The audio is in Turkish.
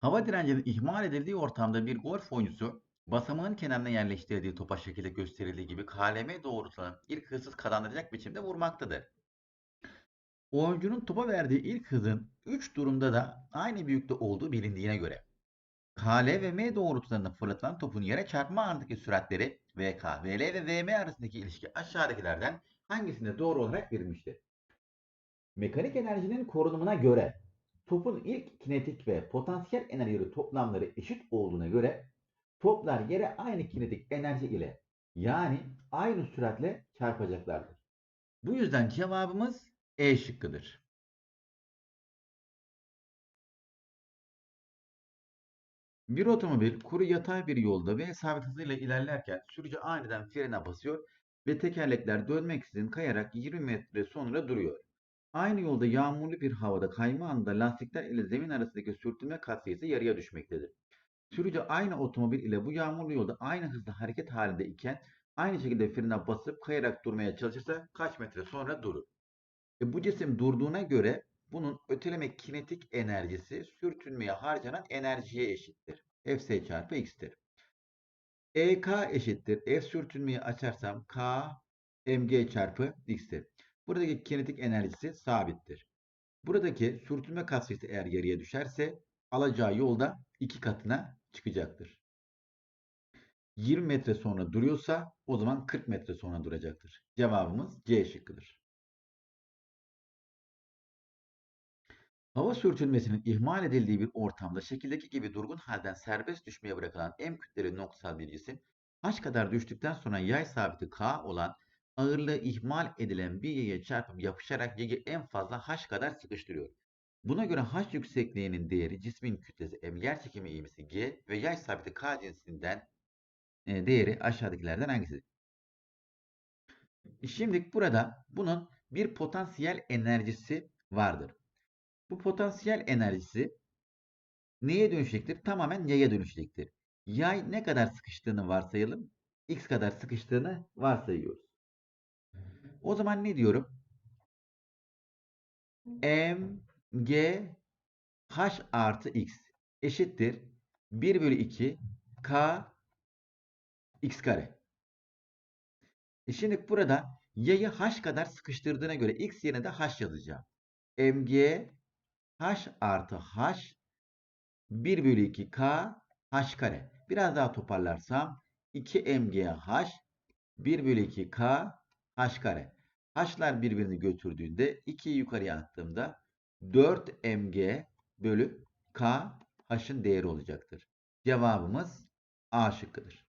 Hava direncinin ihmal edildiği ortamda bir golf oyuncusu basamağın kenarına yerleştirdiği topa şekilde gösterildiği gibi KLM doğrultusuna ilk hızsız kazandıracak biçimde vurmaktadır. Oyuncunun topa verdiği ilk hızın 3 durumda da aynı büyüklükte olduğu bilindiğine göre KL ve M doğrultularında fırlatılan topun yere çarpma anındaki süratleri VK, VL ve VM arasındaki ilişki aşağıdakilerden hangisinde doğru olarak verilmiştir? Mekanik enerjinin korunumuna göre topun ilk kinetik ve potansiyel enerjileri toplamları eşit olduğuna göre toplar yere aynı kinetik enerji ile yani aynı süratle çarpacaklardır. Bu yüzden cevabımız E şıkkıdır. Bir otomobil kuru yatay bir yolda ve sabit hızıyla ilerlerken sürücü aniden frene basıyor ve tekerlekler dönmeksizin kayarak 20 metre sonra duruyor. Aynı yolda yağmurlu bir havada kayma anında lastikler ile zemin arasındaki sürtünme katsayısı yarıya düşmektedir. Sürücü aynı otomobil ile bu yağmurlu yolda aynı hızda hareket halinde iken aynı şekilde frene basıp kayarak durmaya çalışırsa kaç metre sonra durur? E bu cisim durduğuna göre bunun öteleme kinetik enerjisi sürtünmeye harcanan enerjiye eşittir. Fs çarpı x'tir. EK eşittir. F sürtünmeyi açarsam K mg çarpı x'tir. Buradaki kinetik enerjisi sabittir. Buradaki sürtünme katsayısı eğer yarıya düşerse alacağı yolda iki katına çıkacaktır. 20 metre sonra duruyorsa o zaman 40 metre sonra duracaktır. Cevabımız C şıkkıdır. Hava sürtünmesinin ihmal edildiği bir ortamda şekildeki gibi durgun halden serbest düşmeye bırakılan M kütleli noktasal bir cisim h kadar düştükten sonra yay sabiti k olan ağırlığı ihmal edilen bir yaya çarpıp yapışarak yayı en fazla h kadar sıkıştırıyor. Buna göre h yüksekliğinin değeri cismin kütlesi m yerçekimi ivmesi g ve yay sabiti k cinsinden e, değeri aşağıdakilerden hangisidir? Şimdi burada bunun bir potansiyel enerjisi vardır. Bu potansiyel enerjisi neye dönüşecektir? Tamamen yaya dönüşecektir. Yay ne kadar sıkıştığını varsayalım. X kadar sıkıştığını varsayıyoruz. O zaman ne diyorum? M, G, H artı X eşittir. 1 bölü 2 K X kare. E şimdi burada yayı H kadar sıkıştırdığına göre X yerine de H yazacağım. MG H artı H 1 bölü 2 K H kare. Biraz daha toparlarsam 2 MGH 1 bölü 2 K H kare. H'lar birbirini götürdüğünde 2'yi yukarıya attığımda 4 mg bölü k h'ın değeri olacaktır. Cevabımız A şıkkıdır.